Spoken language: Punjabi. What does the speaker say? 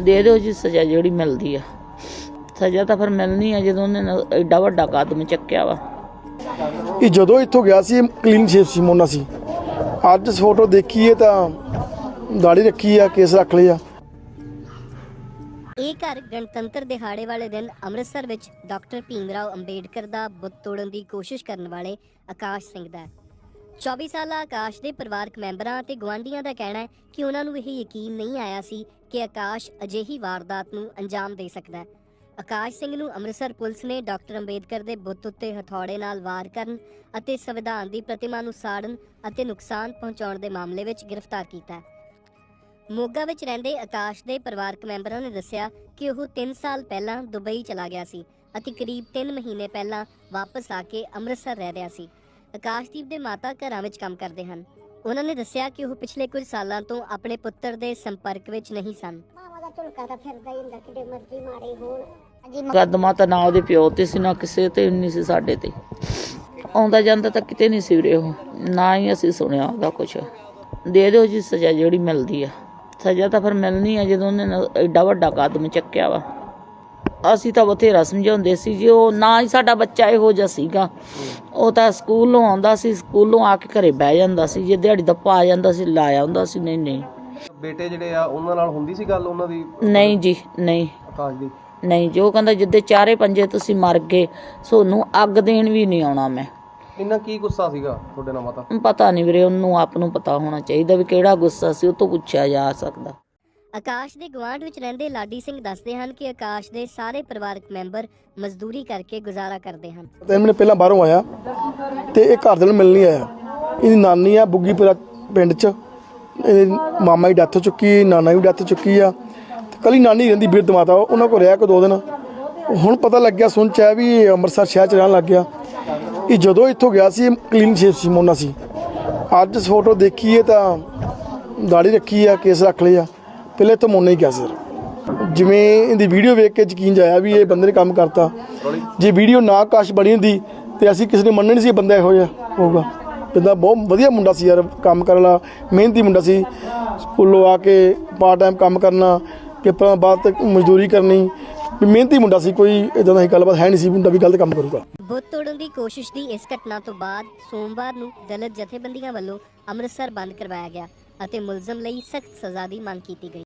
ਦੇ ਦਿਓ ਜੀ ਸਜ਼ਾ ਜਿਹੜੀ ਮਿਲਦੀ ਆ। ਸਜ਼ਾ ਤਾਂ ਫਿਰ ਮਿਲਣੀ ਆ ਜਦੋਂ ਉਹਨੇ ਨਾ ਐਡਾ ਵੱਡਾ ਕਦਮ ਚੱਕਿਆ ਵਾ। ਇਹ ਜਦੋਂ ਇੱਥੋਂ ਗਿਆ ਸੀ ਕਲੀਨ ਸ਼ੇਪ ਸੀ ਮੋਨਾ ਸੀ। ਅੱਜ ਫੋਟੋ ਦੇਖੀਏ ਤਾਂ ਦਾੜੀ ਰੱਖੀ ਆ ਕੇਸ ਰੱਖ ਲਿਆ ਇਹ ਘਰ ਗਣਤੰਤਰ ਦਿਹਾੜੇ ਵਾਲੇ ਦਿਨ ਅੰਮ੍ਰਿਤਸਰ ਵਿੱਚ ਡਾਕਟਰ ਭੀਮਰਾਓ ਅੰਬੇਡਕਰ ਦਾ ਬੁੱਤ ਤੋੜਨ ਦੀ ਕੋਸ਼ਿਸ਼ ਕਰਨ ਵਾਲੇ ਆਕਾਸ਼ ਸਿੰਘ ਦਾ ਹੈ। 24 ਸਾਲਾ ਆਕਾਸ਼ ਦੇ ਪਰਿਵਾਰਕ ਮੈਂਬਰਾਂ ਅਤੇ ਗੁਆਂਢੀਆਂ ਦਾ ਕਹਿਣਾ ਹੈ ਕਿ ਉਹਨਾਂ ਨੂੰ ਇਹ ਯਕੀਨ ਨਹੀਂ ਆਇਆ ਸੀ ਕਿ ਆਕਾਸ਼ ਅਜਿਹੀ ਵਾਰਦਾਤ ਨੂੰ ਅੰਜਾਮ ਦੇ ਸਕਦਾ ਹੈ। ਆਕਾਸ਼ ਸਿੰਘ ਨੂੰ ਅੰਮ੍ਰਿਤਸਰ ਪੁਲਿਸ ਨੇ ਡਾਕਟਰ ਅੰਬੇਦਕਰ ਦੇ ਬੁੱਤ ਉੱਤੇ ਹਥੌੜੇ ਨਾਲ ਵਾਰ ਕਰਨ ਅਤੇ ਸੰਵਿਧਾਨ ਦੀ ਪ੍ਰਤਿਮਾ ਨੂੰ ਸਾੜਨ ਅਤੇ ਨੁਕਸਾਨ ਪਹੁੰਚਾਉਣ ਦੇ ਮਾਮਲੇ ਵਿੱਚ ਗ੍ਰਿਫਤਾਰ ਕੀਤਾ ਹੈ। ਮੋਗਾ ਵਿੱਚ ਰਹਿੰਦੇ ਆਕਾਸ਼ ਦੇ ਪਰਿਵਾਰਕ ਮੈਂਬਰਾਂ ਨੇ ਦੱਸਿਆ ਕਿ ਉਹ 3 ਸਾਲ ਪਹਿਲਾਂ ਦੁਬਈ ਚਲਾ ਗਿਆ ਸੀ ਅਤੇ ਕਰੀਬ 3 ਮਹੀਨੇ ਪਹਿਲਾਂ ਵਾਪਸ ਆ ਕੇ ਅੰਮ੍ਰਿਤਸਰ ਰਹਿ ਰਿਹਾ ਸੀ। ਆਕਾਸ਼ਦੀਪ ਦੇ ਮਾਤਾ ਘਰਾਂ ਵਿੱਚ ਕੰਮ ਕਰਦੇ ਹਨ। ਉਹਨਾਂ ਨੇ ਦੱਸਿਆ ਕਿ ਉਹ ਪਿਛਲੇ ਕੁਝ ਸਾਲਾਂ ਤੋਂ ਆਪਣੇ ਪੁੱਤਰ ਦੇ ਸੰਪਰਕ ਵਿੱਚ ਨਹੀਂ ਸਨ। ਮਾਵਾ ਦਾ ਝੁਲਕਾ ਤਾਂ ਫਿਰਦਾ ਹੀ ਹੁੰਦਾ ਕਿਤੇ ਮਰਜ਼ੀ ਮਾਰੇ ਹੋਣ। ਅਜੀ ਕਦਮਾਂ ਤਾਂ ਨਾ ਉਹਦੇ ਪਿਓ ਤੇ ਸੀ ਨਾ ਕਿਸੇ ਤੇ ਨਹੀਂ ਸੀ ਸਾਡੇ ਤੇ। ਆਉਂਦਾ ਜਾਂਦਾ ਤਾਂ ਕਿਤੇ ਨਹੀਂ ਸੀ ਵੀਰੇ ਉਹ। ਨਾ ਹੀ ਅਸੀਂ ਸੁਣਿਆ ਉਹਦਾ ਕੁਛ। ਦੇ ਦਿਓ ਜੀ ਸਜ਼ਾ ਜਿਹੜੀ ਮਿਲਦੀ ਆ। ਸਜ਼ਾ ਤਾਂ ਫਿਰ ਮਿਲਣੀ ਆ ਜਦੋਂ ਉਹਨੇ ਐਡਾ ਵੱਡਾ ਕਦਮ ਚੱਕਿਆ ਵਾ। ਅਸੀਂ ਤਾਂ ਬਥੇਰਾ ਸਮਝਾਉਂਦੇ ਸੀ ਜੀ ਉਹ ਨਾ ਹੀ ਸਾਡਾ ਬੱਚਾ ਇਹੋ ਜਿਹਾ ਸੀਗਾ। ਉਹ ਤਾਂ ਸਕੂਲੋਂ ਆਉਂਦਾ ਸੀ ਸਕੂਲੋਂ ਆ ਕੇ ਘਰੇ ਬਹਿ ਜਾਂਦਾ ਸੀ ਜੇ ਦਿਹਾੜੀ ਦਾ ਪਾ ਜਾਂਦਾ ਸੀ ਲਾਇਆ ਹੁੰਦਾ ਸੀ ਨਹੀਂ ਨਹੀਂ। ਬੇਟੇ ਜਿਹੜੇ ਆ ਉਹਨਾਂ ਨਾਲ ਹੁੰਦੀ ਸੀ ਗੱਲ ਉਹਨਾਂ ਦੀ? ਨਹੀਂ ਜੀ ਨਹੀਂ। ਆਕਾਸ਼ ਦੀ? ਨਹੀਂ ਜੋ ਕਹਿੰਦਾ ਜਿੱਦੇ ਚਾਰੇ ਪੰਜੇ ਤੁਸੀਂ ਮਰ ਗਏ ਸੋਨੂੰ ਅੱਗ ਦੇਣ ਵੀ ਨਹੀਂ ਆਉਣਾ ਮੈਂ। ਇੰਨਾ ਕੀ ਗੁੱਸਾ ਸੀਗਾ ਤੁਹਾਡੇ ਨਾਲ ਮਾਤਾ? ਪਤਾ ਨਹੀਂ ਵੀਰੇ ਉਹਨੂੰ ਆਪ ਨੂੰ ਪਤਾ ਹੋਣਾ ਚਾਹੀਦਾ ਵੀ ਕਿਹੜਾ ਗੁੱਸਾ ਸੀ ਉਹ ਤੋਂ ਪੁੱਛਿਆ ਜਾ ਸਕਦਾ। ਆਕਾਸ਼ ਦੇ ਗਵਾਂਢ ਵਿੱਚ ਰਹਿੰਦੇ ਲਾਡੀ ਸਿੰਘ ਦੱਸਦੇ ਹਨ ਕਿ ਆਕਾਸ਼ ਦੇ ਸਾਰੇ ਪਰਿਵਾਰਕ ਮੈਂਬਰ ਮਜ਼ਦੂਰੀ ਕਰਕੇ ਗੁਜ਼ਾਰਾ ਕਰਦੇ ਹਨ। ਤਿੰਨ ਮਹੀਨੇ ਪਹਿਲਾਂ ਬਾਹਰੋਂ ਆਇਆ ਤੇ ਇਹ ਘਰ ਦੇ ਨੂੰ ਮਿਲਣ ਨਹੀਂ ਆਇਆ। ਇਹਦੀ ਨਾਨੀ ਆ ਬੁੱਗੀਪੁਰਾ ਪਿੰਡ 'ਚ। ਇਹਦੇ ਮਾਮਾ ਦੀ ਡੈਥ ਹੋ ਚੁੱਕੀ ਨਾਨਾ ਵੀ ਡੈਥ ਹੋ ਚੁੱਕੀ ਆ। ਤੇ ਕੱਲੀ ਨਾਨੀ ਰਹਿੰਦੀ ਬਿਰਧ ਮਾਤਾ, ਉਹਨਾਂ ਕੋਲ ਰਿਹਾ ਕੋ ਦੋ ਦਿਨ। ਹੁਣ ਪਤਾ ਲੱਗਿਆ ਸੁਣ ਚ ਆ ਵੀ ਇਹ ਅੰਮ੍ਰਿਤਸਰ ਸ਼ਹਿਰ ਚ ਰਹਿਣ ਲੱਗ ਗਿਆ। ਇਹ ਜਦੋਂ ਇੱਥੋਂ ਗਿਆ ਸੀ ਕਲੀਨ ਸ਼ੇਪ ਸੀ ਮੋਨਾ ਸੀ। ਅੱਜ ਫੋਟੋ ਦੇਖੀਏ ਤਾਂ ਦਾੜੀ ਰੱਖੀ ਆ, ਕੇਸ ਰੱਖ ਲਿਆ ਪਹਿਲੇ ਤਾਂ ਮੋਨਾ ਹੀ ਗਿਆ ਸੀ ਸਰ ਜਿਵੇਂ ਇਹਦੀ ਵੀਡੀਓ ਵੇਖ ਕੇ ਯਕੀਨ ਜਾਇਆ ਵੀ ਇਹ ਬੰਦੇ ਨੇ ਕੰਮ ਕਰਤਾ। ਜੇ ਵੀਡੀਓ ਨਾ ਕਾਸ਼ ਬਣੀ ਹੁੰਦੀ ਤੇ ਅਸੀਂ ਕਿਸੇ ਨੇ ਮੰਨਣਾ ਨਹੀਂ ਸੀ ਇਹ ਬੰਦਾ ਇਹੋ ਜਿਹਾ ਹੋਊਗਾ। ਬੰਦਾ ਬਹੁਤ ਵਧੀਆ ਮੁੰਡਾ ਸੀ ਯਾਰ ਕੰਮ ਕਰਨ ਵਾਲਾ ਮਿਹਨਤੀ ਮੁੰਡਾ ਸੀ। ਸਕੂਲੋਂ ਆ ਕੇ ਪਾਰਟ ਟਾਈਮ ਕੰਮ ਕਰਨਾ ਪੇਪਰਾਂ ਬਾਅਦ ਤੱਕ ਮਜ਼ਦੂਰੀ ਕਰਨੀ ਵੀ ਮਿਹਨਤੀ ਮੁੰਡਾ ਸੀ ਕੋਈ ਇਦਾਂ ਦਾ ਗੱਲਬਾਤ ਹੈ ਨਹੀਂ ਸੀ ਮੁੰਡਾ ਵੀ ਗਲਤ ਕੰਮ ਕਰੂਗਾ। ਬੁੱਤ ਤੋੜਨ ਦੀ ਕੋਸ਼ਿਸ਼ ਦੀ ਇਸ ਘਟਨਾ ਤੋਂ ਬਾਅਦ ਸੋਮਵਾਰ ਨੂੰ ਦਲਿਤ ਜਥੇਬੰਦੀਆਂ ਵੱਲੋਂ ਅੰਮ੍ਰਿਤਸਰ ਬੰਦ ਕਰਵਾਇਆ ਗਿਆ ਅਤੇ ਮੁਲਜ਼ਮ ਲਈ ਸਖਤ ਸਜ਼ਾ ਦੀ ਮੰਗ ਕੀਤੀ ਗਈ।